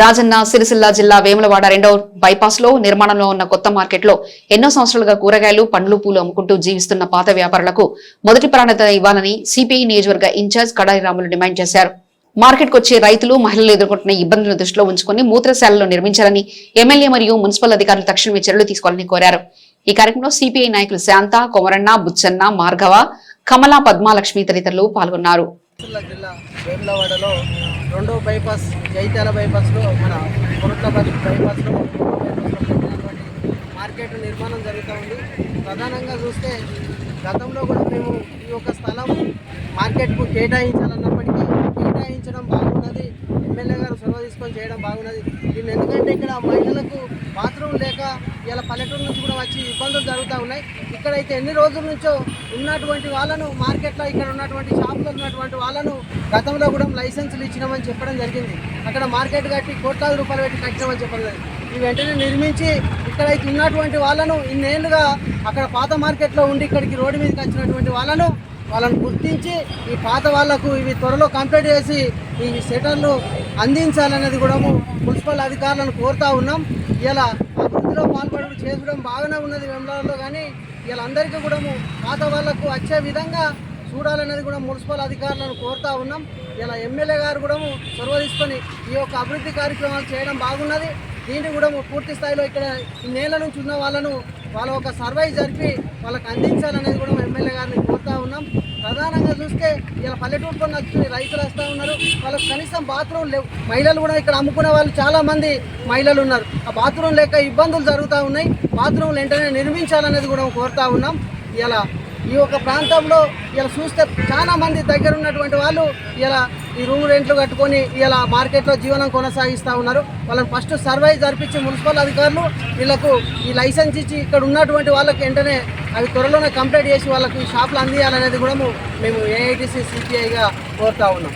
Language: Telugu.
రాజన్న సిరిసిల్ల జిల్లా వేములవాడ రెండో బైపాస్లో నిర్మాణంలో ఉన్న కొత్త మార్కెట్లో ఎన్నో సంవత్సరాలుగా కూరగాయలు పండ్లు పూలు అమ్ముకుంటూ జీవిస్తున్న పాత వ్యాపారులకు మొదటి ప్రాణత ఇవ్వాలని సిపిఐ నియోజకవర్గ ఇన్ఛార్జ్ కడారి రాములు డిమాండ్ చేశారు. మార్కెట్ వచ్చే రైతులు మహిళలు ఎదుర్కొంటున్న ఇబ్బందులను దృష్టిలో ఉంచుకుని మూత్రశాలలు నిర్మించాలని ఎమ్మెల్యే మరియు మున్సిపల్ అధికారులు తక్షణమే చర్యలు తీసుకోవాలని కోరారు. ఈ కార్యక్రమంలో సిపిఐ నాయకులు శాంత కొమరన్న బుచ్చన్న మార్గవ కమల పద్మాలక్ష్మి తదితరులు పాల్గొన్నారు. సిరిసిల్ల జిల్లా వేములవాడలో రెండో బైపాస్ జైత్యాల బైపాస్లో మన కొరట్లపల్లి బైపాస్లో మార్కెట్ నిర్మాణం జరుగుతూ ఉంది. ప్రధానంగా చూస్తే గతంలో కూడా మేము ఈ యొక్క స్థలం మార్కెట్కు కేటాయించాలన్నప్పటికీ కేటాయించడం బాగున్నది. ఎమ్మెల్యే గారు చొరవ తీసుకొని చేయడం బాగున్నది. దీన్ని ఎందుకంటే ఇక్కడ మహిళలకు బాత్రూమ్ లేక ఇలా పల్లెటూరు నుంచి కూడా వచ్చి ఇబ్బందులు జరుగుతూ ఉన్నాయి. ఇక్కడైతే ఎన్ని రోజుల నుంచో ఉన్నటువంటి వాళ్ళను మార్కెట్లో ఇక్కడ ఉన్నటువంటి షాపులో ఉన్నటువంటి వాళ్ళను గతంలో కూడా లైసెన్సులు ఇచ్చినామని చెప్పడం జరిగింది. అక్కడ మార్కెట్ కట్టి కోట్లాది రూపాయలు పెట్టి కట్టినామని చెప్పడం జరిగింది. ఈ వెంటనే నిర్మించి ఇక్కడైతే ఉన్నటువంటి వాళ్ళను ఇన్నేళ్ళుగా అక్కడ పాత మార్కెట్లో ఉండి ఇక్కడికి రోడ్డు మీదకి వచ్చినటువంటి వాళ్ళను వాళ్ళను గుర్తించి ఈ పాత వాళ్ళకు ఇవి త్వరలో కంప్లీట్ చేసి ఈ షటర్లు అందించాలనేది కూడా మున్సిపల్ అధికారులను కోరుతా ఉన్నాం. ఇలా అభివృద్ధిలో పాల్పడడం చేసుకోవడం బాగానే ఉన్నది వెంబడాలలో కానీ ఇలా అందరికీ కూడా పాత వాళ్ళకు వచ్చే విధంగా చూడాలనేది కూడా మున్సిపల్ అధికారులను కోరుతా ఉన్నాం. ఇలా ఎమ్మెల్యే గారు కూడా చొరవ తీసుకొని ఈ యొక్క అభివృద్ధి కార్యక్రమాలు చేయడం బాగున్నది. దీన్ని కూడా పూర్తి స్థాయిలో ఇక్కడ ఈ నేల నుంచి ఉన్న వాళ్ళను వాళ్ళ ఒక సర్వే జరిపి వాళ్ళకి అందించాలనేది కూడా ఎమ్మెల్యే గారిని కోరుతా ఉన్నాం ప్రధానంగా చూస్తే ఇలా పల్లెటూరు కొన్ని వచ్చి రైతులు వస్తూ ఉన్నారు. వాళ్ళకి కనీసం బాత్రూమ్ లేవు. మహిళలు కూడా ఇక్కడ అమ్ముకునే వాళ్ళు చాలా మంది మహిళలు ఉన్నారు. ఆ బాత్రూమ్ లేక ఇబ్బందులు జరుగుతూ ఉన్నాయి. బాత్రూమ్లు వెంటనే నిర్మించాలనేది కూడా కోరుతా ఉన్నాం. ఇలా ఈ యొక్క ప్రాంతంలో ఇలా చూస్తే చాలా మంది దగ్గర ఉన్నటువంటి వాళ్ళు ఇలా ఈ రూమ్ రెంట్లు కట్టుకొని ఇలా మార్కెట్లో జీవనం కొనసాగిస్తూ ఉన్నారు. వాళ్ళని ఫస్ట్ సర్వే జరిపించి మున్సిపల్ అధికారులు వీళ్ళకు ఈ లైసెన్స్ ఇచ్చి ఇక్కడ ఉన్నటువంటి వాళ్ళకి వెంటనే అవి త్వరలోనే కంప్లీట్ చేసి వాళ్ళకి ఈ షాపులు అందియాలనేది కూడా మేము ఏఐటీసీ సిపిఐగా కోరుతా ఉన్నాం.